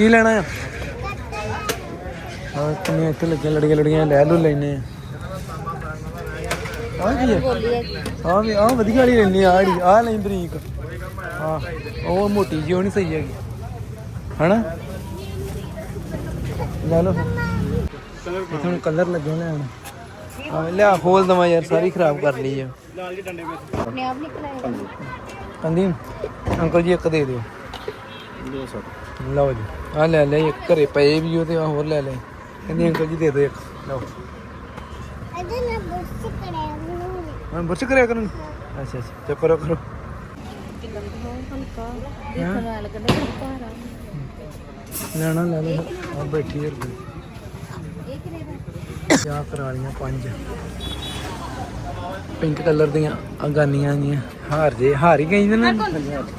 ਕੀ ਲੈਣਾ ਆ? ਹਾਂ ਕਿੰਨੇ ਇੱਥੇ ਲੱਗੀਆਂ ਲੜੀਆਂ ਲੜੀਆਂ ਲੈ ਲੋ ਲੈਨੇ ਆ। ਆ ਕੀ ਹੈ ਆ ਵੀ ਆ ਵਧੀਆ ਵਾਲੀ ਲੈਣੀ ਆ ਆੜੀ ਆ ਲੈ ਬਰੀਕ। ਹਾਂ ਉਹ ਮੋਟੀ ਜਿਹੀ ਉਹ ਨਹੀਂ ਸਹੀ ਹੈਗੀ। ਹਨਾ? ਲੈ ਇੱਥੇ ਹੁਣ ਕਲਰ ਲੱਗੇ ਲੈਣ ਆ ਲਿਆ ਖੋਲ ਦਵਾ ਯਾਰ ਸਾਰੀ ਖਰਾਬ ਕਰ ਲਈ ਆ। ਆਪਣੇ ਆਪ ਨਿਕਲਾਏਗਾ ਕੰਦੀ ਅੰਕਲ ਜੀ ਇੱਕ ਦੇ ਦਿਓ। ਦੋ ਸੱਤ। ਲਓ ਜੀ ਆ ਲੈ ਲੈ ਇੱਕ ਘਰੇ ਪਏ ਵੀ ਉਹ ਤੇ ਆਹ ਹੋਰ ਲੈ ਲੈ ਕਹਿੰਦੀ ਅੰਕਲ ਜੀ ਦੇ ਦਿਓ ਇੱਕ ਲਓ। ਇਹਦੇ ਨਾਲ ਬੁਰਸ਼ ਕਰਿਆ ਨੂੰ ਮੈਂ ਬੁਰਸ਼ ਕਰਿਆ ਕਰਨ ਅੱਛਾ ਅੱਛਾ ਚੁੱਪ ਕਰੋ। ਕਰੋ ਹਲਕਾ? ਦੇਖਣ ਨਾਲ ਲੱਗਦਾ ਭਾਰਾ। ਲੈਣਾ ਲੈ ਲਓ ਆ ਬੈਠੀ ਹੈ ਇਹ ਕਿਨੇ ਦਾ? ਚਾਹ ਕਰਾ ਲੀਆਂ ਪੰਜ। ਪਿੰਕ ਕਲਰ ਦੀਆਂ ਅਗਾਨੀਆਂ ਦੀਆਂ ਹਾਰ ਜੇ ਹਾਰ ਹੀ ਗਈ ਨੇ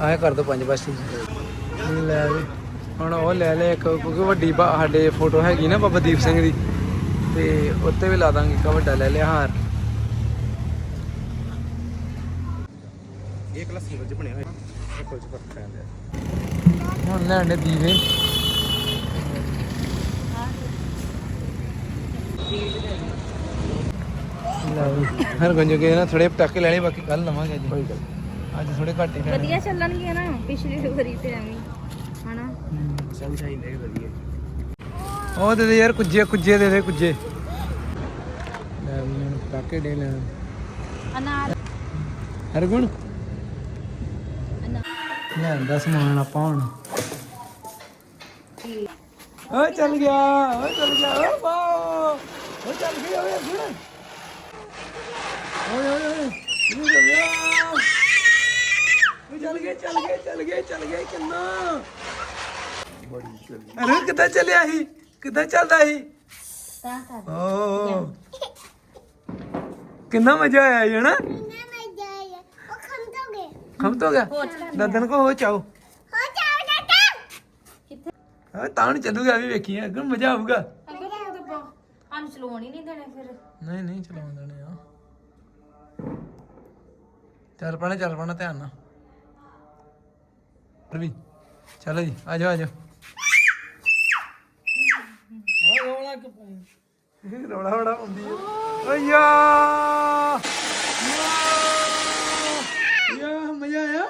ਆਹ ਕਰ ਦੋ ਪੰਜ ਬਸ ਇਹ ਲੈ ਵੀ ਹੁਣ ਉਹ ਲੈ ਲੈ ਇੱਕ ਕਿਉਂਕਿ ਵੱਡੀ ਬਾ- ਸਾਡੇ ਫੋਟੋ ਹੈਗੀ ਨਾ ਬਾਬਾ ਦੀਪ ਸਿੰਘ ਦੀ। ਤੇ ਉੱਤੇ ਵੀ ਲਾ ਦਾਂਗੇ ਇੱਕ ਵੱਡਾ ਲੈ ਲਿਆ ਹਾਰ। ਇਹ ਕਲਾਸੀ ਵਿੱਚ ਬਣਿਆ ਹੋਇਆ। ਇਹ ਕੁਝ ਫ਼ਰਕ ਪੈਂਦਾ ਹੁਣ ਲੈਣੇ ਦੀਵੇ। ਹਰ ਗੰਜ ਕੇ ਨਾ ਥੋੜੇ ਪਟਾਕੇ ਲੈਣੇ ਬਾਕੀ ਕੱਲ ਲਵਾਂਗੇ ਜੀ ਕੋਈ ਗੱਲ ਅੱਜ ਥੋੜੇ ਘੱਟ ਹੀ ਲੈਣੇ। ਵਧੀਆ ਚੱਲਣਗੇ ਨਾ ਪਿਛਲੀ ਵਾਰੀ ਤੇ ਐਵੇਂ ਵਧੀਆ ਉਹ ਦੇ ਦੇ ਯਾਰ ਕੁੱਜੇ ਕੁੱਜੇ ਦੇ ਦੇ ਕੁੱਜੇ। ਲੈ ਵੀ ਹੁਣ ਪਟਾਕੇ ਦੇ ਲੈ। ਅਨਾਰ। ਹਰਗੁਣ। ਅਨਾਰ। ਲਿਆਂਦਾ ਸਮਾਨ ਆਪਾਂ ਹੁਣ। ਓ ਚੱਲ ਗਿਆ ਓ ਚੱਲ ਗਿਆ ਓ ਵਾਓ ਓ ਚੱਲ ਗਿਆ ਓਏ ਹਰਗੁਣ। ਓਏ ਓਏ ਓਏ ਇਹ ਚੱਲ ਗਿਆ। ਓ ਚੱਲ ਗਿਆ ਚੱਲ ਗਿਆ ਚੱਲ ਗਿਆ ਚੱਲ ਗਿਆ ਕਿੰਨਾ। ਬੜੀ ਚੱਲੀ। ਅਰੇ ਕਿੱਦਾਂ ਚੱਲਿਆ ਸੀ? ਕਿੱਦਾਂ ਚੱਲਦਾ ਸੀ? ਤਾਂ ਤਾਂ ਓ ਕਿੰਨਾ ਮਜ਼ਾ ਆਇਆ ਜੀ ਹਨਾ? ਨਾ ਮੈਂ ਜਾਇਆ ਉਹ ਖਮ ਦੋਗੇ ਖਮ ਤੋਂ ਗਿਆ? ਦਦਨ ਕੋ ਹੋ ਚਾਓ। ਹੋ ਜਾਓ ਹਾਂ ਤਾਂ ਨਹੀਂ ਚੱਲੂਗਾ ਵੀ ਵੇਖੀ ਅੱਗੇ ਮਜ਼ਾ ਆਊਗਾ। ਅੱਗੇ ਤਾਂ ਸਾਨੂੰ ਚਲਾਉਣ ਹੀ ਨਹੀਂ ਦੇਣੇ ਫਿਰ। ਨਹੀਂ ਨਹੀਂ ਚਲਾਉਣ ਦੇਣੇ ਆ। ਚੱਲ ਪਣਾ ਚੱਲ ਪਣਾ ਧਿਆਨ ਨਾਲ। ਰਵੀ ਚਲੋ ਜੀ ਆ ਜਾਓ ਆ ਜਾਓ। ਰੋਲਾ ਕਿ ਪਾਈ ਰੋਲਾ ਰੋਲਾ ਹੁੰਦੀ ਹੈ ਓ ਯਾ ਮਜ਼ਾ ਆਇਆ?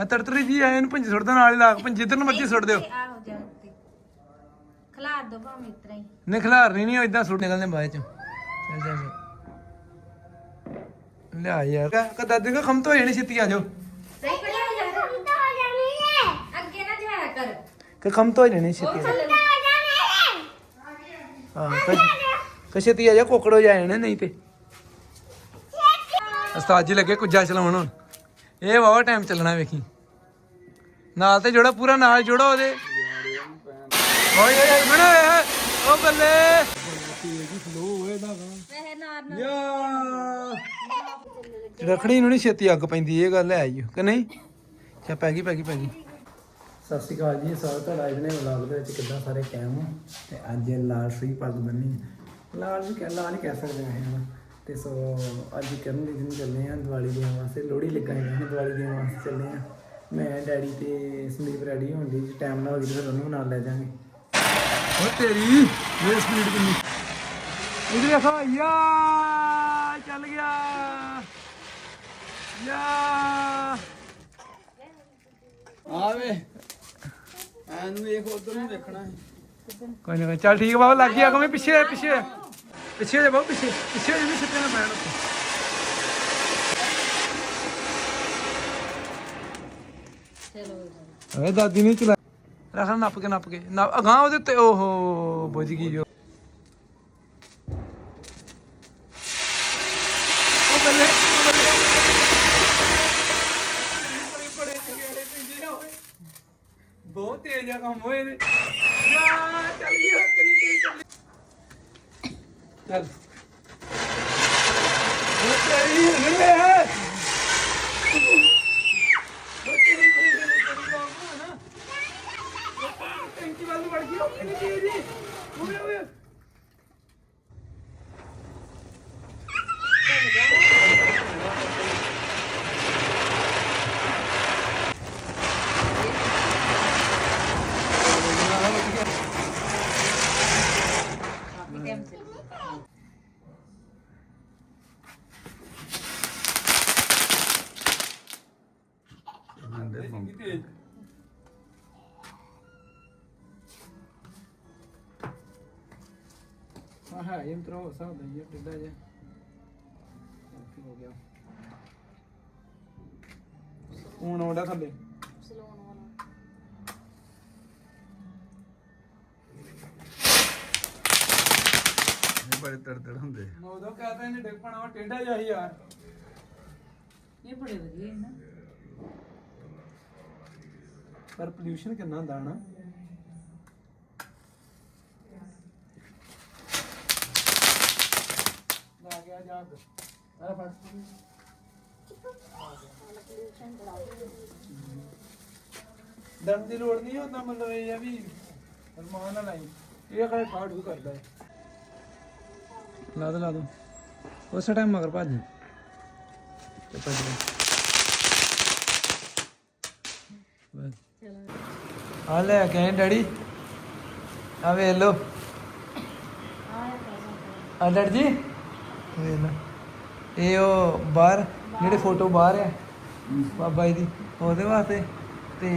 ਆ ਤਰਤਰੀ ਜੀ ਆਏ ਇਹਨੂੰ ਪੰਜ ਸੁੱਟਦਾ ਨਾਲ ਹੀ ਲਾ ਪੰਜ ਜਿੱਧਰ ਨੂੰ ਮਰਜ਼ੀ ਸੁੱਟ ਦਿਓ ਆਹੋ ਜਾ ਉੱਤੇ। ਖਲਾਰ ਦੋ ਭਾਵੇਂ ਇਤਰਾ ਹੀ। ਨਹੀਂ ਖਿਲਾਰਨੀ ਨਹੀਂ ਉਹ ਇਦਾਂ ਸੁੱਟ ਨਿਕਲਦੇ ਬਾਅਦ ਚ। ਚੱਲ ਚੱਲ ਚੱਲ। ਲਿਆ ਯਾਰ। ਕਦਾ ਦਿਨ ਖਮ ਤੋਂ ਜਾਣੀ ਛੇਤੀ ਆ ਜਾਓ। ਸਹੀ ਖੜੀ ਹੋ ਜਾ ਖਮ ਤਾਂ ਹੋ ਜਾਣੀ ਹੈ। ਅੱਗੇ ਨਾ ਜਾਇਆ ਕਰ। ਕਿ ਖਮ ਤੋਂ ਜਾਣੀ ਛੇਤੀ ਆ ਜਾਓ। ਥੱਲੇ ਹਾਂ ਕਿ- ਕਿ ਛੇਤੀ ਆ ਜਾ ਕੋਕੜੋ ਨਹੀਂ ਤੇ। ਉਸਤਾਦ ਜੀ ਲੱਗੇ ਕੁੱਜਾ ਚਲਾਉਣ ਹੁਣ। ਇਹ ਵਾਵਾ ਟਾਈਮ ਚੱਲਣਾ ਵੇਖੀ। ਨਾਲ ਤੇ ਜੋੜਾ ਪੂਰਾ ਨਾਲ ਜੋੜਾ ਉਹਦੇ। ਓਏ ਓਏ ਬਣਾ ਉਹ ਬੱਲੇ। ਰਖੜੀ ਨੂੰ ਨਹੀਂ ਛੇਤੀ ਅੱਗ ਪੈਂਦੀ, ਇਹ ਗੱਲ ਹੈ ਜੀ ਕਿ ਨਹੀਂ? ਚਾ ਪੈ ਗਈ ਪੈ ਗਈ ਪੈ ਗਈ। ਸਤਿ ਸ਼੍ਰੀ ਅਕਾਲ ਜੀ, ਸਵਾਗਤ ਤੁਹਾਡਾ ਅੱਜ ਵਲੌਗ ਦੇ ਵਿੱਚ। ਕਿੱਦਾਂ ਸਾਰੇ ਕਾਇਮ ਹੋ? ਤੇ ਅੱਜ ਇਹ ਲਾਲ ਸਹੀ ਪੱਗ ਬੰਨੀ ਹੈ। ਲਾਲ ਵੀ ਕਹਿ ਲਾਲ ਹੀ ਕਹਿ ਸਕਦੇ ਹਾਂ ਹਨਾ ਤੇ ਸੋ, ਅੱਜ ਕਰਨ ਦੀ ਦਿਨ ਚੱਲੇ ਆ ਦੀਵਾਲੀ ਦੇਣ ਵਾਸਤੇ। ਲੋਹੜੀ ਲਗਾਈ ਹੈ ਦੀਵਾਲੀ ਦੇ ਵਾਸਤੇ ਚੱਲੇ ਆ ਮੈਂ, ਡੈਡੀ ਤੇ ਸੰਦੀਪ ਰੈਡੀ ਹੋਣ ਦੀ ਟਾਈਮ ਨਾਲ ਹੋ ਗਈ ਤੇ ਫਿਰ ਉਹਨੂੰ ਨਾਲ ਲੈ ਜਾਾਂਗੇ ਓ ਤੇਰੀ ਇਹ ਸਪੀਡ ਕਿੰਨੀ? ਇਧਰ ਦੇਖੋ, ਯਾ, ਚੱਲ ਗਿਆ। ਯਾ। ਆਵੇ। ਐਨ ਵੇਖ ਉਧਰ ਨੂੰ ਦੇਖਣਾ ਹੈ। ਕੋਈ ਨਾ ਕੋਈ ਚੱਲ ਠੀਕ ਆ ਬਾਬਾ ਲੱਗ ਗਿਆ ਕਮੇ। ਪਿੱਛੇ ਪਿੱਛੇ। ਪਿੱਛੇ ਜਾ ਬਾਬਾ ਪਿੱਛੇ। ਪਿੱਛੇ ਜਾ ਵੀ ਸਿੱਟੇ ਨਾ ਪੈਣ। ਉੱਤੇ ਚਲੋ। ਓਏ ਦਾਦੀ ਨੇ ਚਲਾ। ਰੱਖ ਨੱਪ ਕੇ ਨੱਪ ਕੇ। ਨਾ ਅਗਾਂ ਉਹਦੇ ਉੱਤੇ। ਓਹੋ ਬੁੱਝ ਗਈ ਜੋ ਉਹ ਬੱਲੇ ਉਹ ਬੱਲੇ। ਬੜੇ ਬੜੇ ਚੰਗਿਆੜੇ ਪੈਂਦੇ ਆ ਓਏ। ਬਹੁਤ ਕੰਮ ਹੋਏ ਨੇ। ਯਾ ਚੱਲ ਗਈ ਹੱਥ ਨਹੀਂ ਚੱਲ ਚੱਲ ਉਹ ਤੇਰੀ ਹਣੇ ਹੈ ਉਹ ਤੇਰੀ ਕੋਈ ਗੱਲ ਨਹੀਂ ਤੇਰੀ ਬਾਬੂ ਹੈ ਨਾ ਟੈਂਕੀ ਵੱਲ ਨੂੰ ਵੜ ਗਈ ਉਹ ਕਿੰਨੀ ਤੇਜ਼ ਜੀ ਓਏ ਓਏ ਦੇ ਤੇਜ਼ ਸਕਦਾ ਹੀ ਹੈ ਟਿੱਡਾ ਜਿਹਾ ਕੀ ਹੋ ਗਿਆ ਹੁਣ ਆਉਂਦਾ ਥੱਲੇ ਸਲੋਨ ਵਾਲਾ ਇਹ ਬੜੇ ਤੜਤੜ ਹੁੰਦੇ ਉਦੋਂ ਕਹਤਾ ਇਹਨੇ ਡਿੱਗ ਪਣਾ ਵਾ ਟੇਢਾ ਜਿਹਾ ਹੀ ਯਾਰ ਇਹ ਬੜੇ ਵਧੀਆ ਹੈ ਨਾ ਪਰ ਪੋਲਿਊਸ਼ਨ ਕਿੰਨਾ ਹੁੰਦਾ ਨਾ ਲਾ ਗਿਆ ਜਾਗ ਆ ਫੜ ਦਮ ਦੀ ਲੋੜ ਨਹੀਂ ਹੁੰਦਾ ਮਤਲਬ ਇਹ ਆ ਵੀ ਰਮਾਨ ਨਾਲ ਆਈ। ਇਹ ਕਹੇ ਫਾੜ ਵੀ ਕਰਦਾ ਹੈ। ਲਾ ਦੋ ਲਾ ਦੋ। ਉਸ ਟਾਈਮ ਮਗਰ ਭੱਜ। ਤੇ ਭੱਜ ਗਿਆ ਬਸ। ਆ ਲੈ ਕੇ ਡੈਡੀ। ਆ ਵੇਖ ਲੋ ਆ ਡੈਡੀ ਜੀ। ਵੇਖ ਲੋ ਇਹ ਉਹ ਬਾਹਰ, ਜਿਹੜੇ ਫੋਟੋ ਬਾਹਰ ਆ ਬਾਬਾ ਜੀ ਦੀ, ਉਹਦੇ ਵਾਸਤੇ। ਤੇ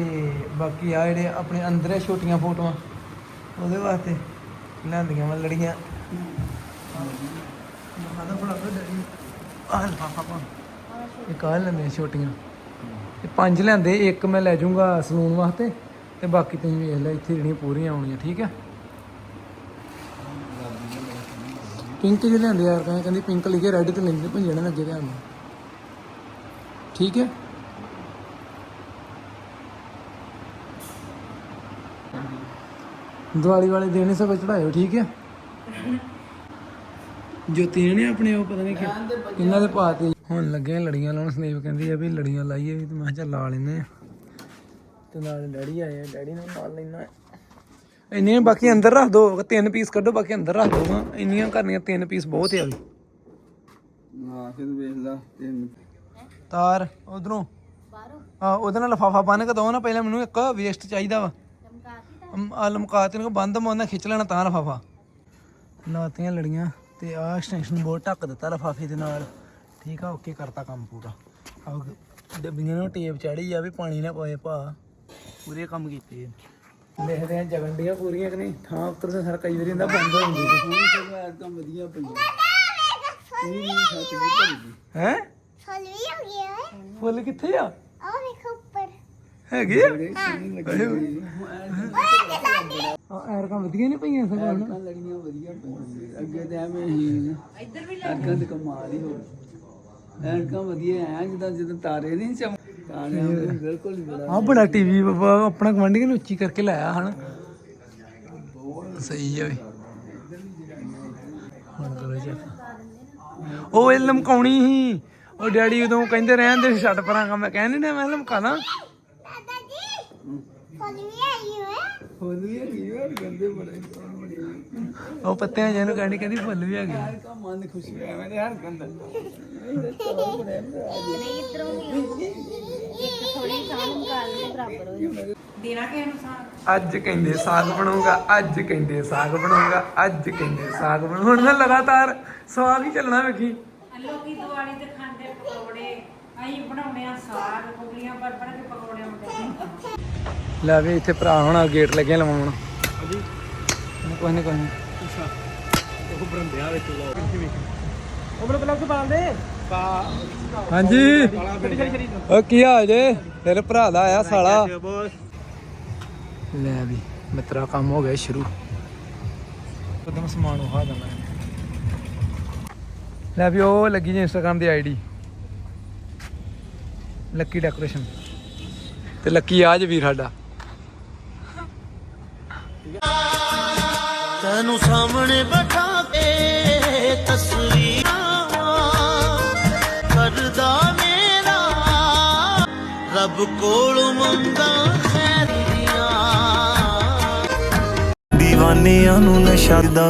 ਬਾਕੀ ਆ ਜਿਹੜੇ ਆਪਣੇ ਅੰਦਰ ਛੋਟੀਆਂ ਫੋਟੋਆਂ, ਉਹਦੇ ਵਾਸਤੇ ਲੈਂਦੀਆਂ ਵਾ ਲੜੀਆਂ। ਮਹਾਦਾ ਬੜਾ ਡੈਡੀ। ਆ ਲਫਾਫਾ ਪਾ ਇਹ ਕਾਹ ਲੈਂਦੇ ਛੋਟੀਆਂ। ਇਹ ਪੰਜ ਲੈਂਦੇ ਇੱਕ ਮੈਂ ਲੈ ਜਾਊਂਗਾ ਸਲੂਨ ਵਾਸਤੇ। ਤੇ ਬਾਕੀ ਤੁਸੀਂ ਵੇਖ ਲੈ ਇੱਥੇ ਜਿਹੜੀਆਂ ਪੂਰੀਆਂ ਆਉਣੀਆਂ, ਠੀਕ ਹੈ? ਪਿੰਕ ਜਿਹੇ ਲੈਂਦੇ ਯਾਰ, ਕਹਿੰਦੇ ਕਹਿੰਦੀ ਪਿੰਕ ਲਿਖੇ ਰੈੱਡ ਤੇ ਲੈਂਦੇ ਭੰਜਣਾ ਲੱਗੇ ਧਿਆਨ ਨਾਲ। ਠੀਕ ਹੈ? ਦੀਵਾਲੀ ਵਾਲੇ ਦਿਨ ਸਭ ਚੜਾਇਓ ਠੀਕ ਹੈ? ਜੋਤੀ ਨੇ ਆਪਣੇ ਉਹ, ਪਤਾ ਨਹੀਂ ਕਿ ਇਹਨਾਂ ਦੇ ਪਾਤੇ ਹੁਣ ਲੱਗੇ ਲੜੀਆਂ ਲਾਉਣ, ਸਨੇਪ ਕਹਿੰਦੀ ਆ ਵੀ ਲੜੀਆਂ ਲਾਈਏ, ਤੇ ਮੈਂ ਕਿਹਾ ਚੱਲ ਲਾ ਲੈਨੇ ਆ। ਤੇ ਨਾਲ ਡੈਡੀ ਆਏ ਆ, ਡੈਡੀ ਨੂੰ ਨਾਲ ਲੈਣਾ ਇੰਨੀਆਂ ਬਾਕੀ ਅੰਦਰ ਰੱਖ ਦੋ ਤਿੰਨ ਪੀਸ ਕੱਢੋ ਬਾਕੀ ਅੰਦਰ ਰੱਖ ਦੋ ਇੰਨੀਆਂ ਕਰਨੀਆਂ ਤਿੰਨ ਪੀਸ ਬਹੁਤ ਆ। ਵੀ ਹਾਂ ਫਿਰ ਵੇਖ ਲਾ ਤਿੰਨ। ਤਾਰ ਉਧਰੋਂ। ਬਾਹਰੋਂ। ਆ ਉਹਦੇ ਨਾਲ ਲਫਾਫਾ ਬੰਨ ਕੇ ਦੋ ਨਾ ਪਹਿਲਾਂ ਮੈਨੂੰ ਇੱਕ ਵੇਸਟ ਚਾਹੀਦਾ ਵਾ। ਚਮਕਾਤੀ ਤਾਂ। ਆ ਲਮਕਾ ਤੇ ਨੂੰ ਬੰਦ ਮੈਂ ਉਹਨਾਂ ਖਿੱਚ ਲੈਣਾ ਤਾਂ ਲਫਾਫਾ। ਲਾਤੀਆਂ ਲੜੀਆਂ ਤੇ ਆ ਐਕਸਟੈਂਸ਼ਨ ਬੋਰਡ ਢੱਕ ਦਿੱਤਾ ਲਫਾਫੇ ਦੇ ਨਾਲ। ਠੀਕ ਆ ਓਕੇ ਕਰਤਾ ਕੰਮ ਪੂਰਾ। ਆ ਡੱਬੀਆਂ ਨੂੰ ਟੇਪ ਚੜੀ ਆ ਵੀ ਪਾਣੀ ਨਾ ਪਏ ਭਾ। ਪੂਰੇ ਕੰਮ ਕੀਤੇ ਆ। ਲਿਖਦੇ ਆ ਜਗੰਡੀਆਂ ਪੂਰੀਆਂ ਕਿ ਨਹੀਂ। ਥਾਂ ਉੱਤਰ ਦੇ ਸਾਰਾ ਕਈ ਵਾਰੀ ਹੁੰਦਾ ਬੰਦ ਹੋ ਜਾਂਦੀ। ਹੁਣ ਸਭ ਐਰਕਾਂ ਵਧੀਆ ਪਈਆਂ ਇਹ ਨਹੀਂ ਛੱਤ ਦੀ ਭਰੀ ਹੈ? ਫਲ ਵੀ ਹੋ ਗਿਆ ਹੈ ਫੁੱਲ ਕਿੱਥੇ ਆ? ਉਹ ਵੇਖੋ ਉੱਪਰ। ਹੈਗੇ ਆ? ਬੜੇ ਸੋਹਣੀ ਲੱਗੀ ਹੋਈ ਆ ਐਰਕਾਂ ਵਧੀਆ ਨਹੀਂ ਪਈਆਂ ਸਗੋਂ। ਹੁਣ ਐਰਕਾਂ ਵਧੀਆ ਪਈਆਂ। ਅੱਗੇ ਤੇ ਐਵੇਂ ਹੀ ਇੱਧਰ ਵੀ ਐਰਕਾਂ ਤੇ ਕਮਾਲ ਹੀ ਹੋ ਐਰਕਾਂ ਵਧੀਆ ਐ ਜਿੱਦਾਂ ਜਦੋਂ ਤਾਰੇ ਨਹੀਂ ਚਮ ਬਿਲਕੁਲ ਹੀ ਬੜਾ ਆ ਬੜਾ ਟੀਵੀ ਬਾਬਾ ਆਪਣਾ ਗਵੰਡੀ ਨੂੰ ਉੱਚੀ ਕਰਕੇ ਲਾਇਆ ਹਨ। ਸਹੀ ਹੈ ਵੀ। ਹੁਣ ਕਰੋ ਜੀ। ਉਹ ਇਹ ਲਮਕਾਉਣੀ ਸੀ। ਉਹ ਡੈਡੀ ਉਦੋਂ ਕਹਿੰਦੇ ਰਹਿਣ ਦੇ ਛੱਡ ਪਰਾਂਗਾ ਮੈਂ ਕਹਿੰਦੀ ਨਾ ਮੈਂ ਲਮਕਾਣਾ ਦਾਦਾ ਜੀ ਫਲ ਵੀ ਆਈ ਹੈ। ਫੁੱਲ ਵੀ ਹੈਗੀ ਆ ਗੰਦੇ ਬੜੇ ਬੜੇ ਉਹ ਪੱਤਿਆਂ ਜਿਹਨੂੰ ਕਹਿੰਦੀ ਕਹਿੰਦੀ ਫੁੱਲ ਵੀ ਹੈਗੇ। ਐਰਕਾਂ ਮਨ ਖੁਸ਼ ਹੋਇਆ ਮੈਨੇ ਹਰ ਗੰਦਾ ਨਹੀਂ ਇਧਰੋਂ ਵੀ ਇੱਕ ਥੋੜੀ ਸਾਹ ਨਿਕਾਲ ਦੇ। ਬਰਾਬਰ ਹੋ ਜਾਏ ਦੇਣਾ ਕਿਸੇ ਨੂੰ ਸਾਂ ਅੱਜ ਕਹਿੰਦੇ ਸਾਗ ਬਣਾਉਂਗਾ ਅੱਜ ਕਹਿੰਦੇ ਸਾਗ ਬਣਾਉਂਗਾ ਅੱਜ ਕਹਿੰਦੇ ਸਾਗ ਬਣਾਉਂਗਾ। ਹੁਣ ਮੈਂ ਲਗਾਤਾਰ ਸਾਗ ਹੀ ਚੱਲਣਾ ਵੇਖੀ। ਲੋਕੀ ਦੀਵਾਲੀ ਤੇ ਖਾਂਦੇ ਪਕੌੜੇ। ਅਸੀਂ ਬਣਾਉਣੇ ਆ ਸਾਗ ਕੁਗਲੀਆਂ ਪਰ ਪਰ ਕੇ ਪਕੌੜੇ ਹੁੰਦੇ ਲੈ ਵੀ ਇੱਥੇ ਭਰਾ ਹੁਣ ਗੇਟ ਲੱਗੇ ਲਵਾਉਣ। ਹਾਂਜੀ। ਕੋਈ ਨਹੀਂ ਕੋਈ ਨਹੀਂ ਉਹ ਬਰੰਦਿਆ ਵਿੱਚ ਦੇ। ਹਾਂਜੀ। ਉਹ ਕੀ ਹਾਲ ਜੇ? ਤੇਰੇ ਭਰਾ ਦਾ ਆਇਆ ਸਾਲਾ। ਲੈ ਵੀ ਮਿੱਤਰਾ ਕੰਮ ਹੋ ਗਿਆ ਸ਼ੁਰੂ। ਕਦਮ ਸਮਾਨ ਉਹਾ ਦਣਾ। ਲੈ ਵੀ ਉਹ ਲੱਗੀ ਜੀ ਇੰਸਟਾਗ੍ਰam ਦੀ ਆਈਡੀ ਲੱਕੀ ਡੈਕੋਰੇਸ਼ਨ ਤੇ ਲੱਕੀ ਆਜ ਵੀਰ ਸਾਡਾ। ਤੈਨੂੰ ਸਾਹਮਣੇ ਬਿਠਾ ਕੇ ਤਸਵੀਰਾਂ ਕਰਦਾ ਮੇਰਾ। ਰੱਬ ਕੋਲ ਮੰਗਾ ਖੈਰ ਦੀਆਂ دیਵਾਨਿਆਂ ਨੂੰ ਨਸ਼ਾ ਦਾ।